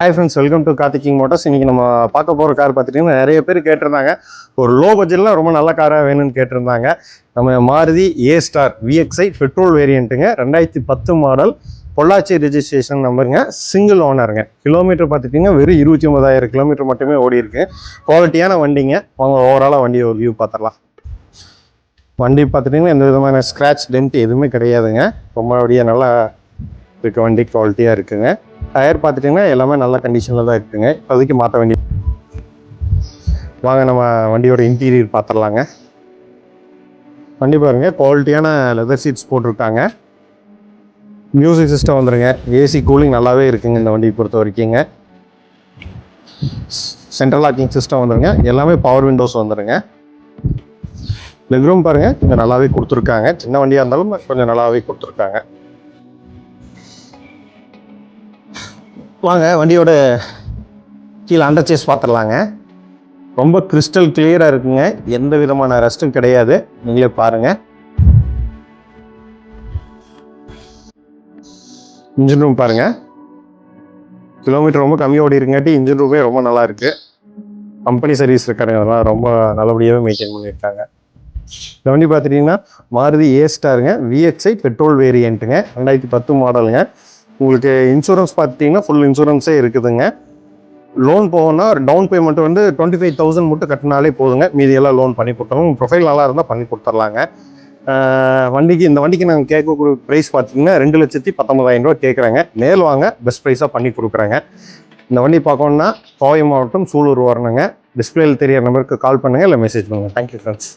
Hi friends welcome to Karthiking motors இன்றைக்கி நம்ம பார்க்க போகிற கார் பார்த்துட்டிங்கன்னா நிறைய பேர் கேட்டிருந்தாங்க. ஒரு லோ பட்ஜெட்டில் ரொம்ப நல்ல காராக வேணும்னு கேட்டிருந்தாங்க. நம்ம Maruti A star VXi petrol வேரியண்ட்டுங்க ரெண்டாயிரத்தி பத்து மாடல் பொள்ளாச்சி ரிஜிஸ்ட்ரேஷன் நம்பருங்க சிங்கிள் ஓனருங்க கிலோமீட்டர் பார்த்துட்டிங்கன்னா வெறும் இருபத்தி ஒன்பதாயிரம் கிலோமீட்டர் மட்டுமே ஓடி இருக்கு. குவாலிட்டியான வண்டிங்க. அவங்க ஓவராலாக வண்டியை ஒரு வியூ பார்த்துடலாம். வண்டி பார்த்துட்டிங்கன்னா எந்த விதமான ஸ்க்ராட்ச் டென்ட் எதுவுமே கிடையாதுங்க. ரொம்ப அப்படியே நல்லா இருக்க வண்டி குவாலிட்டியாக இருக்குங்க. டயர் பார்த்துட்டிங்கன்னா எல்லாமே நல்ல கண்டிஷனில் தான் இருக்குங்க. இப்போதைக்கு மாற்ற வேண்டிய வாங்க நம்ம வண்டியோட இன்டீரியர் பார்த்துடலாங்க. வண்டி பாருங்க குவாலிட்டியான லெதர் சீட்ஸ் போட்டிருக்காங்க. மியூசிக் சிஸ்டம் வந்துருங்க. ஏசி கூலிங் நல்லாவே இருக்குங்க இந்த வண்டியை பொறுத்த வரைக்குங்க. சென்ட்ரல் லாக்கிங் சிஸ்டம் வந்துருங்க. எல்லாமே பவர் விண்டோஸ் வந்துருங்க. லெக்ரூம் பாருங்க கொஞ்சம் நல்லாவே கொடுத்துருக்காங்க. சின்ன வண்டியாக இருந்தாலும் கொஞ்சம் நல்லாவே கொடுத்துருக்காங்க. வாங்க வண்டியோட கீழே அண்டர் சேஸ் பார்த்துடலாங்க. ரொம்ப கிறிஸ்டல் கிளியராக இருக்குங்க. எந்த விதமான ரெஸ்ட்டும் கிடையாது. நீங்களே பாருங்க. இன்ஜின் ரூம் பாருங்க. கிலோமீட்டர் ரொம்ப கம்மியாக ஓடி இருங்காட்டி இன்ஜின் ரூமே ரொம்ப நல்லா கம்பெனி சர்வீஸ் இருக்கிறதெல்லாம் ரொம்ப நல்லபடியாகவே மெயின்டைன் பண்ணியிருக்காங்க. இந்த வண்டி பார்த்துட்டிங்கன்னா மாருதி ஏ ஸ்டாருங்க விஎக்ஸ்ஐ பெட்ரோல் வேரியண்ட்டுங்க ரெண்டாயிரத்தி பத்து மாடலுங்க உங்களுக்கு இன்சூரன்ஸ் பார்த்தீங்கன்னா ஃபுல் இன்சூரன்ஸே இருக்குதுங்க. லோன் போகணும்னா டவுன் பேமெண்ட் வந்து டுவெண்ட்டி ஃபைவ் தௌசண்ட் மட்டும் கட்டினாலே போதுங்க. மீதியெல்லாம் லோன் பண்ணி கொடுத்துருவோம் ப்ரொஃபைல் நல்லா இருந்தால் பண்ணி கொடுத்துர்லாங்க வண்டிக்கு இந்த வண்டிக்கு நாங்கள் கேட்கக்கூடிய ப்ரைஸ் பார்த்தீங்கன்னா ரெண்டு லட்சத்தி பத்தொம்பதாயிரம் ரூபா கேட்குறாங்க. நேரில் வாங்க பெஸ்ட் ப்ரைஸாக பண்ணி கொடுக்குறாங்க. இந்த வண்டி பார்க்கணுன்னா கோவை மாவட்டம் சூலூர் வரணுங்க. டிஸ்பிளேயில் தெரியாத நம்பருக்கு கால் பண்ணுங்கள் இல்லை மெசேஜ் பண்ணுங்கள் தேங்க்யூ ஃப்ரெண்ட்ஸ்